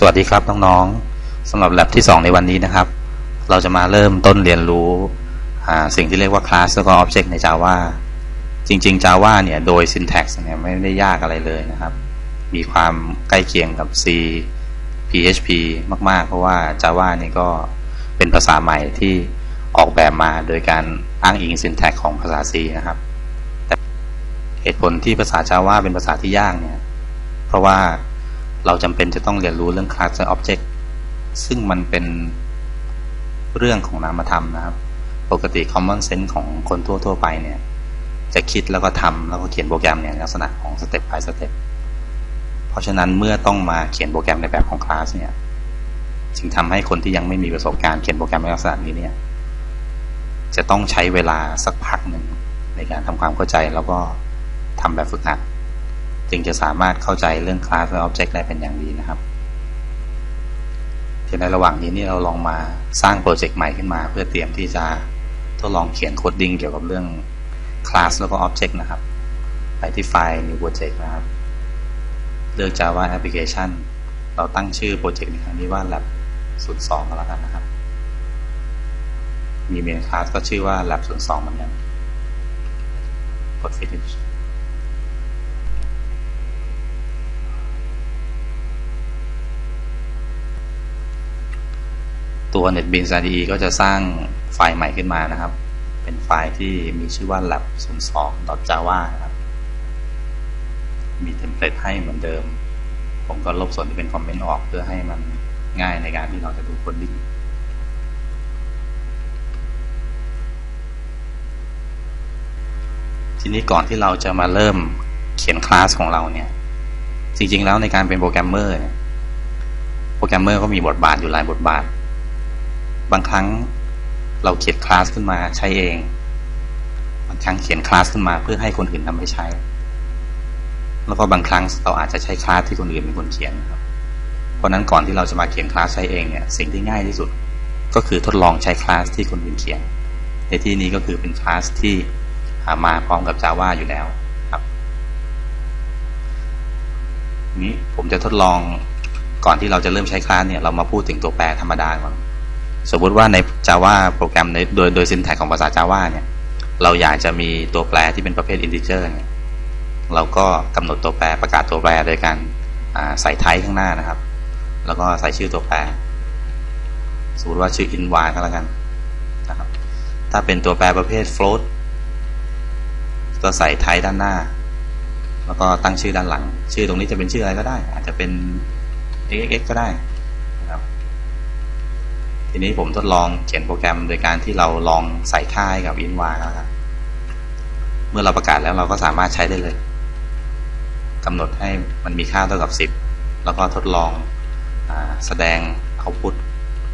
สวัสดีครับน้องๆสำหรับ lab ที่ 2 ในวันนี้นะครับ เราจะมาเริ่มต้นเรียนรู้สิ่งที่เรียกว่า class แล้วก็ object ใน Java จริง ๆ Java เนี่ย โดย syntax เนี่ยไม่ได้ยากอะไรเลยนะครับ มีความใกล้เคียงกับ C PHP มาก ๆ เพราะว่า Java นี่ก็เป็นภาษาใหม่ที่ออกแบบมาโดยการอ้างอิง syntax ของภาษา C นะครับแต่เหตุผลที่ภาษา Java เป็นภาษาที่ยากเนี่ย เพราะว่า เราจำเป็นจะต้องเรียนรู้เรื่อง class และ object ซึ่งมันเป็นเรื่องของนามธรรมนะครับ ปกติ common sense ของคนทั่ว ๆ ไปเนี่ย จะคิดแล้วก็ทำแล้วก็เขียนโปรแกรมเนี่ยลักษณะของ step by step เพราะฉะนั้นเมื่อต้องมาเขียนโปรแกรมในแบบของคลาสเนี่ยจึงทำให้คนที่ยังไม่มีประสบการณ์เขียนโปรแกรมในลักษณะนี้เนี่ย จะต้องใช้เวลาสักพักหนึ่งในการทำความเข้าใจแล้วก็ทำแบบฝึกหัด จึงจะสามารถเข้าใจเรื่อง class และ object ได้เป็นอย่างดีนะครับในระหว่างนี้นี่เราลองมาสร้างโปรเจกต์ใหม่ขึ้นมา เพื่อเตรียมที่จะทดลองเขียนโคดดิ้งเกี่ยวกับเรื่อง class แล้วก็ object นะครับ ไปที่ไฟล์ new project นะครับ เลือก Java application เราตั้งชื่อโปรเจกต์ในครั้งนี้ว่า lab 02ก็แล้วกันนะครับ มี main class ก็ชื่อว่า lab 02เหมือนกันกด finish ตัว NetBeans IDE ก็จะสร้างไฟล์ใหม่ขึ้นมานะครับ เป็นไฟล์ที่มีชื่อว่า lab 02 java นะครับ มีเทมเพลตให้เหมือนเดิม ผมก็ลบส่วนที่เป็นคอมเมนต์ออกเพื่อให้มันง่ายในการที่เราจะดูโคดดิ้งทีนี้ก่อนที่เราจะมาเริ่มเขียนคลาสของเราเนี่ย จริงๆแล้วในการเป็นโปรแกรมเมอร์เนี่ยโปรแกรมเมอร์ก็มีบทบาทอยู่หลายบทบาท บางครั้งเราเขียนคลาสขึ้นมาใช้เอง บางครั้งเขียนคลาสขึ้นมาเพื่อให้คนอื่นนำไปใช้ แล้วก็บางครั้งเราอาจจะใช้คลาสที่คนอื่นเป็นคนเขียนครับ เพราะนั้นก่อนที่เราจะมาเขียนคลาสใช้เองเนี่ย สิ่งที่ง่ายที่สุด ก็คือทดลองใช้คลาสที่คนอื่นเขียน ในที่นี้ก็คือเป็นคลาสที่มาพร้อมกับ Java อยู่แล้วครับ นี้ผมจะทดลองก่อนที่เราจะเริ่มใช้คลาสเนี่ย เรามาพูดถึงตัวแปรธรรมดาก่อน สมมติว่าใน Java โปรแกรมในโดยโดย syntax ของภาษา Java เนี่ยเราอยากจะมีตัวแปรที่เป็นประเภท integer เนี่ยเราก็กำหนดตัวแปรประกาศตัวแปรโดยการใส่ไทป์ข้างหน้านะครับ แล้วก็ใส่ชื่อตัวแปร สมมติว่าชื่อ int y ก็แล้วกันนะครับถ้าเป็นตัวแปรประเภท float ก็ใส่ไทป์ด้านหน้า แล้วก็ตั้งชื่อด้านหลัง ชื่อตรงนี้จะเป็นชื่ออะไรก็ได้ อาจจะเป็น xx ก็ได้ ทีนี้ผมทดลองเขียนโปรแกรมโดยการที่เราลองใส่ค่าให้กับ i n v a แล้วครับเมื่อเราประกาศแล้วเราก็สามารถใช้ได้เลยกำหนดให้มันมีค่าเท่ากับ 10 แล้วก็ทดลองอแสดงเอาพุต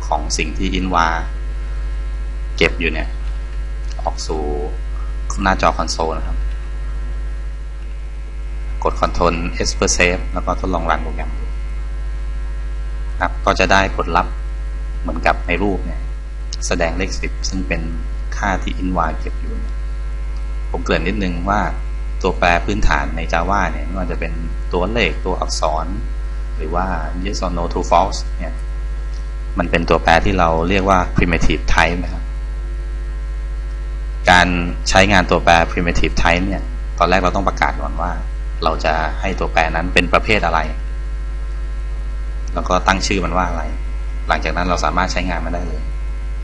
ของสิ่งที่ i n v a เก็บอยู่เนี่ย ออกสู่หน้าจอคอนโซลนะครับ กด Ctrl S เพื่อเซฟแล้วก็ทดลองรันโปรแกรมครับก็จะได้ผลลัพธ์ เหมือนกับในรูปเนี่ย แสดงเลขสิบซึ่งเป็นค่าที่อินวาเก็บอยู่ ผมเกริ่นนิดนึงว่าตัวแปรพื้นฐานใน Java เนี่ยไม่ว่าจะเป็นตัวเลขตัวอักษร หรือว่า yes or no true false เนี่ยมันเป็นตัวแปรที่เราเรียกว่า primitive type นะครับการใช้งานตัวแปร primitive type เนี่ย ตอนแรกเราต้องประกาศก่อนว่า เราจะให้ตัวแปรนั้นเป็นประเภทอะไร แล้วก็ตั้งชื่อมันว่าอะไร หลังจากนั้นเราสามารถใช้งานมันได้เลย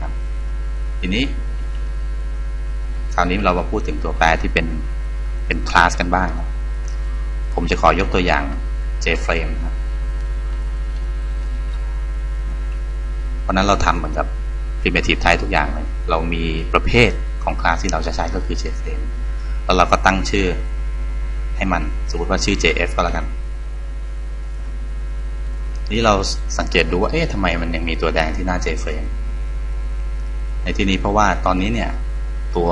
ครับ ทีนี้ คราวนี้เรามาพูดถึงตัวแปรที่เป็นเป็นคลาสกันบ้างผมจะขอยกตัวอย่าง JFrame ครับเพราะนั้นเราทำเหมือนกับ primitive type ทุกอย่างเลยเรามีประเภทของคลาสที่เราจะใช้ก็คือ JFrame แล้วเราก็ตั้งชื่อให้มันสมมติว่าชื่อ JF ก็แล้วกัน นี่เราสังเกตดูว่าเอ๊ะทำไมมันยังมีตัวแดงที่หน้า JFrame ในที่นี้เพราะว่าตอนนี้เนี่ย ตัว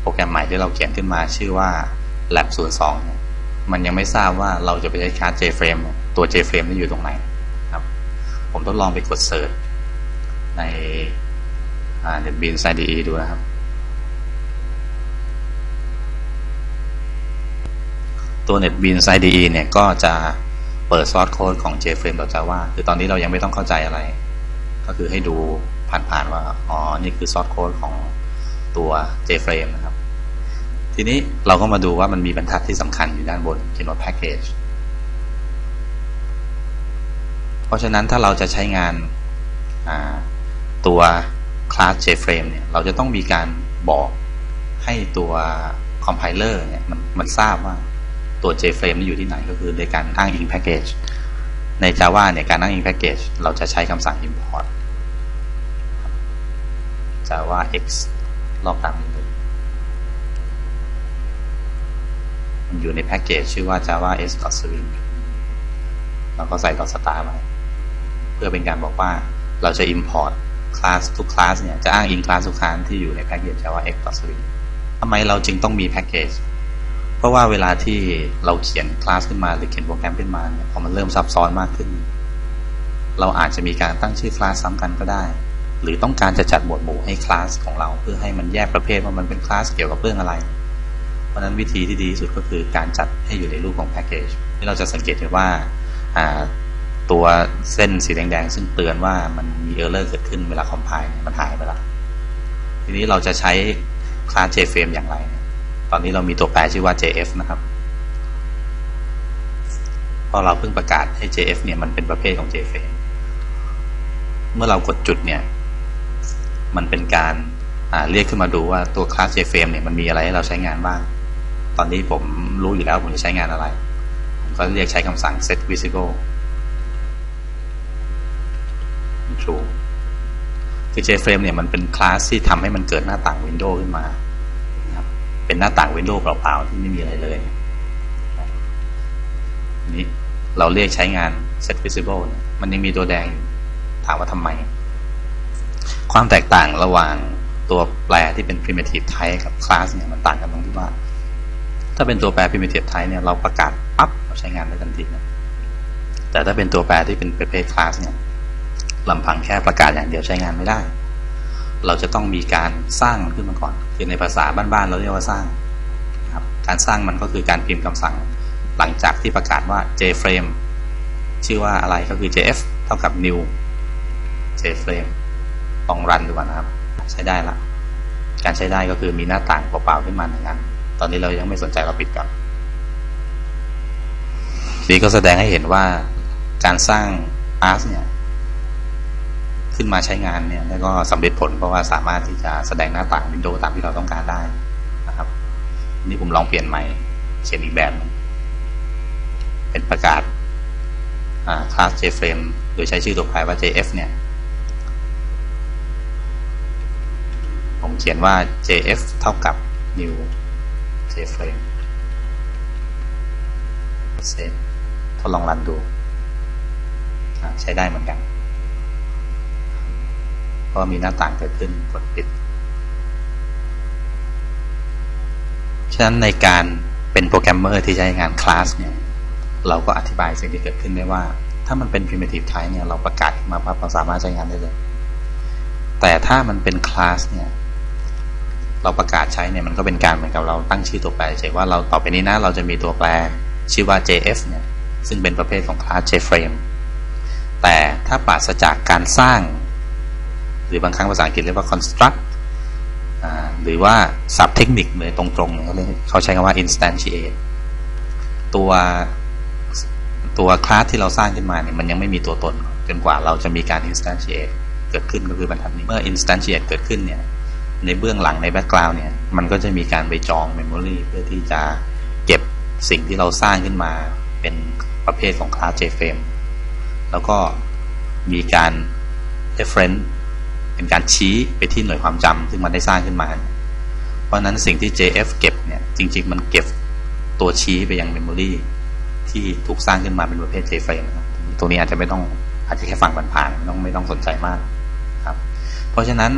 โปรแกรมใหม่ที่เราเขียนขึ้นมาชื่อว่า lab 02เนี่ยมันยังไม่ทราบว่าเราจะไปใช้คลาส JFrame ตัว JFrame นี่อยู่ตรงไหนครับ ผมทดลองไปกดเสิร์ชใน NetBeans IDE ดูนะครับ ตัว NetBeans IDE เนี่ยก็จะ ปิดซอสโค้ดของ JFrame.java คือตอนนี้เรายังไม่ต้องเข้าใจอะไร ก็คือให้ดูผ่านๆว่า อ๋อ นี่คือซอสโค้ดของตัว JFrame นะครับ ทีนี้เราก็มาดูว่ามันมีบรรทัดที่สำคัญอยู่ด้านบนเขียนว่า package เพราะฉะนั้นถ้าเราจะใช้งานตัว class JFrame เนี่ย เราจะต้องมีการบอกให้ตัว compiler เนี่ยมันมันทราบว่า ตัว JFrame นี่อยู่ที่ไหนก็คือในการอ้างอิง package ใน Java เนี่ยการอ้างอิง package เราจะใช้คำสั่ง import java x ลอกตามนี้เลยมันอยู่ในแพ็กเกจชื่อว่า java s swing เราก็ใส่ star มาเพื่อเป็นการบอกว่าเราจะ import คลาสทุกคลาสเนี่ยจะอ้างอิงคลาสทุกคลาสที่อยู่ในแพ็กเกจ java x swing ทำไมเราจึงต้องมีแพ็กเกจ ราะว่าเวลาที่เราเขียนคลาสขึ้นมาหรือเขียนโปรแกรมขึ้นมาเนี่ยพอมันเริ่มซับซ้อนมากขึ้น เราอาจจะมีการตั้งชื่อคลาสซ้ำกันก็ได้ หรือต้องการจะจัดหมวดหมู่ให้คลาสของเรา เพื่อให้มันแยกประเภทว่ามันเป็นคลาสเกี่ยวกับเรื่องอะไร เพราะนั้นวิธีที่ดีที่สุดก็คือการจัดให้อยู่ในรูปของแพ็กเกจที่เราจะสังเกตเห็นว่าตัวเส้นสีแดงๆซึ่งเตือนว่ามันมีเออร์เลอร์เกิดขึ้นเวลาคอมไพล์มันหายไปแล้วทีนี้เราจะใช้คลาส JFrame อย่างไร อนนี้เรามีตัวแปรชื่อว่า JF นะครับพอเราเพิ่งประกาศให้ JF เนี่ยมันเป็นประเภทของ JFrame เมื่อเรากดจุดเนี่ย มันเป็นการเรียกขึ้นมาดูว่าตัวคลาส JFrame เนี่ยมันมีอะไรให้เราใช้งานบ้าง ตอนนี้ผมรู้อยู่แล้วผมจะใช้งานอะไร ผมก็เรียกใช้คำสั่ง set visible true คือ JFrame เนี่ยมันเป็นคลาสที่ทำให้มันเกิดหน้าต่างวินโดว์ขึ้นมา เป็นหน้าต่างวินโดว์เปล่าๆที่ไม่มีอะไรเลยนี่เราเรียกใช้งาน set visible มันยังมีตัวแดงถามว่าทำไม ความแตกต่างระหว่างตัวแปรที่เป็น primitive type กับ class เนี่ยมันต่างกันตรงที่ว่า ถ้าเป็นตัวแปร primitive type เนี่ยเราประกาศปั๊บเราใช้งานได้ทันทีนะแต่ถ้าเป็นตัวแปรที่เป็นประเภท class เนี่ยลำพังแค่ประกาศอย่างเดียวใช้งานไม่ได้ เราจะต้องมีการสร้างขึ้นมาก่อน คือในภาษาบ้านๆเราเรียกว่าสร้างครับการสร้างมันก็คือการพิมพ์คำสั่ง หลังจากที่ประกาศว่า jframe ชื่อว่าอะไรก็คือ jf เท่ากับ new jframe ลองรันดูก่อนนะครับ ใช้ได้ละการใช้ได้ก็คือมีหน้าต่างเปล่าๆขึ้นมาหนึ่งอันตอนนี้เรายังไม่สนใจเราปิดก่อนนีก็แสดงให้เห็นว่าการสร้างอาร์เนี่ย ขึ้นมาใช้งานเนี่ยแล้วก็สำเร็จผลเพราะว่าสามารถที่จะแสดงหน้าต่างวินโดว์ตามที่เราต้องการได้นะครับ นี่ผมลองเปลี่ยนใหม่เขียนอีกแบบ เป็นประกาศคลาส JFrame โดยใช้ชื่อตัวแปรว่า JF เนี่ย ผมเขียนว่า jf เท่ากับ new jframe เซฟทดลองรันดู ใช้ได้เหมือนกัน ก็มีหน้าต่างเกิดขึ้นกดปิด ฉะนั้นในการเป็นโปรแกรมเมอร์ที่ใช้งานคลาสเนี่ยเราก็อธิบายสิ่งที่เกิดขึ้นได้ว่า ถ้ามันเป็น primitive type เนี่ยเราประกาศมาปั๊บเราสามารถใช้งานได้เลย แต่ถ้ามันเป็นคลาสเนี่ยเราประกาศใช้เนี่ยมันก็เป็นการเหมือนกับเราตั้งชื่อตัวแปรเฉยว่าเราต่อไปนี้นะเราจะมีตัวแปรชื่อว่า jf เนี่ยซึ่งเป็นประเภทของคลาส jframe แต่ถ้าปราศจากการสร้าง หรือบางครั้งภาษาอังกฤษเรียกว่า construct หรือว่าศัพท์เทคนิคเลยตรงๆเขาเขาใช้คำว่า instantiate ตัวตัวคลาสที่เราสร้างขึ้นมาเนี่ยมันยังไม่มีตัวตน จนกว่าเราจะมีการ instantiate เกิดขึ้นก็คือบรรทัดนี้ เมื่อ instantiate เกิดขึ้นเนี่ยในเบื้องหลังในแบ็กกราวน์เนี่ยมันก็จะมีการไปจองเมมโมรีเพื่อที่จะเก็บสิ่งที่เราสร้างขึ้นมาเป็นประเภทของคลาส JFrame แล้วก็มีการ reference เป็นการชี้ไปที่หน่วยความจำซึ่งมันได้สร้างขึ้นมา เพราะนั้นสิ่งที่ JF เก็บเนี่ยจริง ๆ มันเก็บตัวชี้ไปยังเมมโมรีที่ถูกสร้างขึ้นมาเป็นประเภท JFrame ตรงนี้อาจจะไม่ต้องอาจจะแค่ฟังผ่านๆไม่ต้องไม่ต้องสนใจมากครับ เพราะฉะนั้น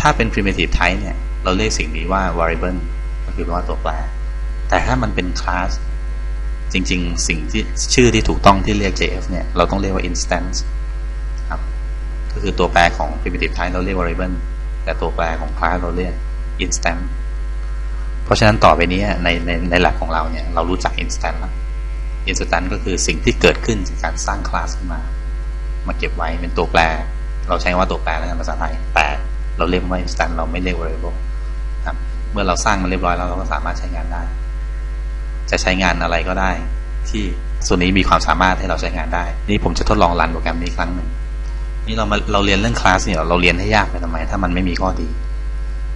ถ้าเป็น primitive type เนี่ย เราเรียกสิ่งนี้ว่า variable ก็คือว่าตัวแปร แต่ถ้ามันเป็น class จริง ๆ สิ่งที่ชื่อที่ถูกต้องที่เรียก JF เนี่ย เราต้องเรียกว่า instance ก็คือตัวแปรของ primitive type เราเรียก variable แต่ตัวแปรของ class เราเรียก instance เพราะฉะนั้นต่อไปนี้ในในในหลักของเราเนี่ย เรารู้จัก instance แล้ว instance ก็คือสิ่งที่เกิดขึ้นจากการสร้างคลาสขึ้นมา มาเก็บไว้เป็นตัวแปร เราใช้ว่าตัวแปรแล้วกันภาษาไทยแต่เราเรียกว่า instance เราไม่เรียก variable ครับเมื่อเราสร้างมันเรียบร้อยแล้วเราก็สามารถใช้งานได้ จะใช้งานอะไรก็ได้ ที่ส่วนนี้มีความสามารถให้เราใช้งานได้ นี่ผมจะทดลองรันโปรแกรมนี้ครั้งหนึ่ง นี่เรามาเราเรียนเรื่องคลาสเนี่ยเราเรียนให้ยากไปทำไม ถ้ามันไม่มีข้อดี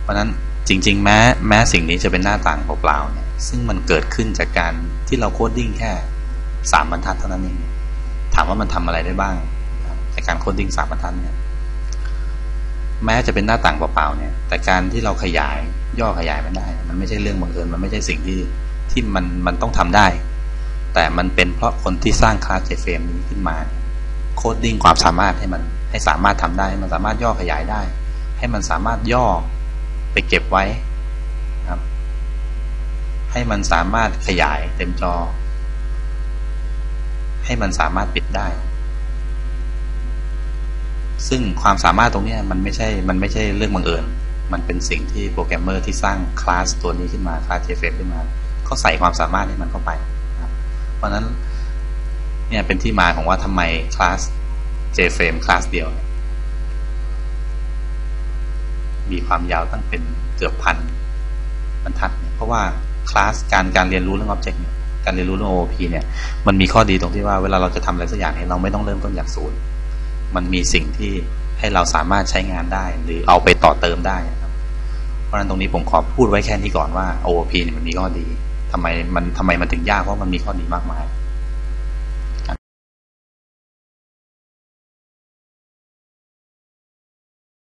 เพราะฉะนั้นจริง ๆ แม้แม้สิ่งนี้จะเป็นหน้าต่างเปล่าๆเนี่ยซึ่งมันเกิดขึ้นจากการที่เราโคดดิ้งแค่สามบรรทัดเท่านั้นเองถามว่ามันทำอะไรได้บ้างจากการโคดดิ้งสามบรรทัดเนี่ยแม้จะเป็นหน้าต่างเปล่าๆเนี่ย แต่การที่เราขยายย่อขยายมันได้ มันไม่ใช่เรื่องบังเอิญมันไม่ใช่สิ่งที่ที่มันมันต้องทำได้ แต่มันเป็นเพราะคนที่สร้างคลาสเจเฟมนี้ขึ้นมา โคดดิ้งความสามารถให้มัน ให้สามารถทำได้ มันสามารถย่อขยายได้ ให้มันสามารถย่อไปเก็บไว้ครับ ให้มันสามารถขยายเต็มจอ ให้มันสามารถปิดได้ ซึ่งความสามารถตรงนี้มันไม่ใช่ มันไม่ใช่เรื่องบังเอิญ มันเป็นสิ่งที่โปรแกรมเมอร์ที่สร้างคลาสตัวนี้ขึ้นมาคลาส JFrame ขึ้นมาเขาใส่ความสามารถให้มันเข้าไป เพราะนั้นเนี่ยเป็นที่มาของว่าทำไมคลาส JFrame คลาสเดียว มีความยาวตั้งเป็นเกือบพันบรรทัดเนี่ยเพราะว่าคลาสการการเรียนรู้เรื่อง Object เนี่ยการเรียนรู้เรื่อง OOP เนี่ยมันมีข้อดีตรงที่ว่าเวลาเราจะทำอะไรสักอย่างเนี่ยเราไม่ต้องเริ่มต้นจากศูนย์มันมีสิ่งที่ให้เราสามารถใช้งานได้ หรือเอาไปต่อเติมได้ครับ เพราะฉะนั้นตรงนี้ผมขอพูดไว้แค่นี้ก่อนว่า OOP เนี่ยมันมีข้อดีทำไมมันทำไมมันถึงยากเพราะมันมีข้อดีมากมาย